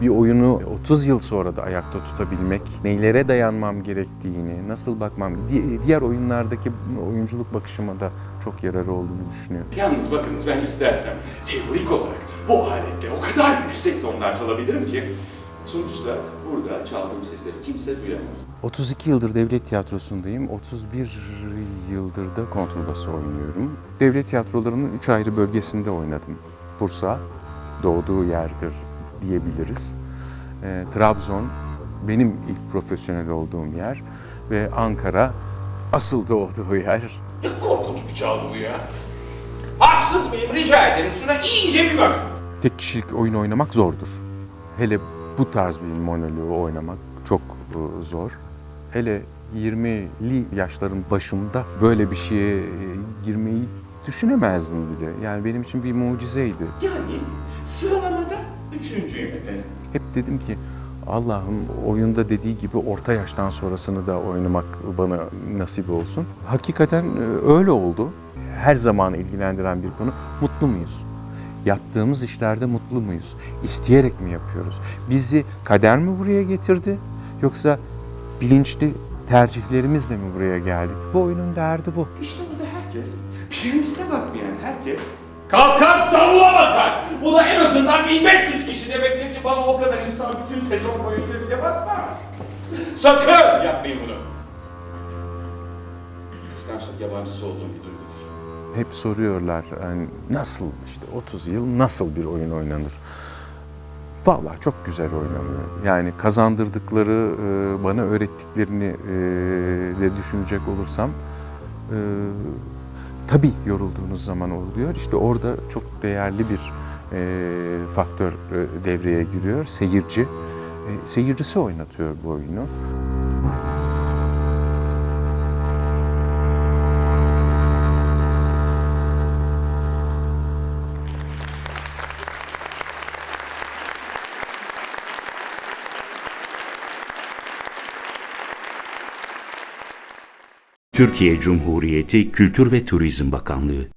bir oyunu 30 yıl sonra da ayakta tutabilmek, neylere dayanmam gerektiğini, nasıl bakmam, di- diğer oyunlardaki oyunculuk bakışıma da çok yararı olduğunu düşünüyorum. Yalnız bakınız ben istersem teorik olarak bu aletle o kadar yüksek tonlar çalabilirim ki sonuçta burada çaldığım sesleri kimse duyamaz. 32 yıldır devlet tiyatrosundayım. 31 yıldır da kontrbası oynuyorum. Devlet tiyatrolarının üç ayrı bölgesinde oynadım. Bursa, doğduğu yerdir diyebiliriz. Ee, Trabzon, benim ilk profesyonel olduğum yer. Ve Ankara, asıl doğduğu yer. Ne korkunç bir çalgı bu ya. Haksız mıyım rica ederim şuna iyice bir bakın. Tek kişilik oyun oynamak zordur. Hele bu tarz bir monoloğu oynamak çok e, zor. Hele 20'li yaşların başında böyle bir şeye e, girmeyi düşünemezdim bile. Yani benim için bir mucizeydi. Yani sıralamada üçüncüyüm efendim. Hep dedim ki Allah'ım oyunda dediği gibi orta yaştan sonrasını da oynamak bana nasip olsun. Hakikaten e, öyle oldu. Her zaman ilgilendiren bir konu. Mutlu muyuz? Yaptığımız işlerde mutlu muyuz? İsteyerek mi yapıyoruz? Bizi kader mi buraya getirdi? Yoksa bilinçli tercihlerimizle mi buraya geldik? Bu oyunun derdi bu. İşte burada herkes, piyaniste bakmayan herkes kalkar davula bakar. Bu da en azından 1500 kişi demektir ki bana o kadar insan bütün sezon boyunca bile bakmaz. Sakın yapmayın bunu. Kıskançlık yabancısı olduğum bir duygudur. hep soruyorlar yani nasıl işte 30 yıl nasıl bir oyun oynanır? Vallahi çok güzel oynanıyor. Yani kazandırdıkları, e, bana öğrettiklerini e, de düşünecek olursam e, tabii yorulduğunuz zaman oluyor. İşte orada çok değerli bir e, faktör e, devreye giriyor. Seyirci. E, seyircisi oynatıyor bu oyunu. Türkiye Cumhuriyeti Kültür ve Turizm Bakanlığı